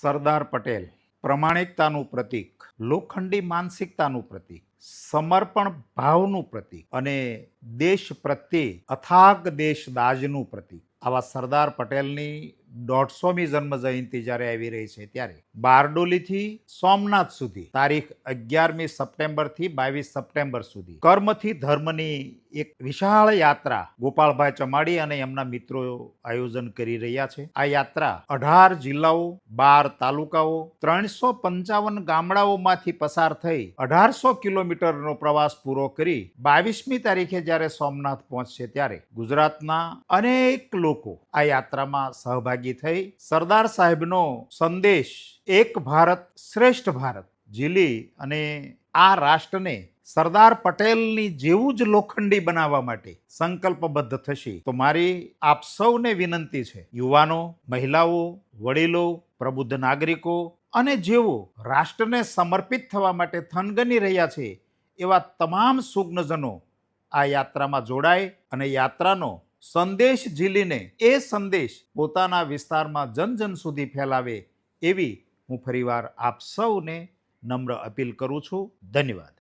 સરદાર પટેલ, પ્રમાણિકતાનું પ્રતીક, લોખંડી માનસિકતાનું પ્રતીક, સમર્પણ ભાવનું પ્રતીક અને દેશ પ્રત્યે અથાગ દેશદાજનું પ્રતીક. આવા સરદાર પટેલની દોઢસોમી જન્મ જયંતિ જ્યારે આવી રહી છે ત્યારે બારડોલીથી સોમનાથ સુધી, તારીખ અગિયારમી સપ્ટેમ્બરથી બાવીસ સપ્ટેમ્બર સુધી, કર્મથી ધર્મની એક વિશાળ યાત્રા ગોપાલભાઈ ચમાડી અને એમના મિત્રો આયોજન કરી રહ્યા છે. આ યાત્રા અઢાર જિલ્લાઓ, બાર તાલુકાઓ, ત્રણસો પંચાવન ગામડાઓમાંથી પસાર થઈ અઢારસો કિલોમીટરનો પ્રવાસ પૂરો કરી બાવીસમી તારીખે જ્યારે સોમનાથ પહોંચશે ત્યારે ગુજરાતના અનેક લોકો આ યાત્રામાં સહભાગી થઈ સરદાર સાહેબનો સંદેશ, એક ભારત શ્રેષ્ઠ ભારત, ઝીલી અને આ રાષ્ટ્રને સરદાર પટેલની જેવું જ લોખંડી બનાવવા માટે સંકલ્પબદ્ધ થશે. તો મારી આપ સૌને વિનંતી છે, યુવાનો, મહિલાઓ, વડીલો, પ્રબુદ્ધ નાગરિકો અને જેઓ રાષ્ટ્રને સમર્પિત થવા માટે થનગની રહ્યા છે, એવા તમામ સુગ્નજનો આ યાત્રામાં જોડાય અને યાત્રાનો સંદેશ ઝીલીને એ સંદેશ પોતાના વિસ્તારમાં જન જન સુધી ફેલાવે એવી હું ફરીવાર આપ સૌને નમ્ર અપીલ કરું છું. ધન્યવાદ.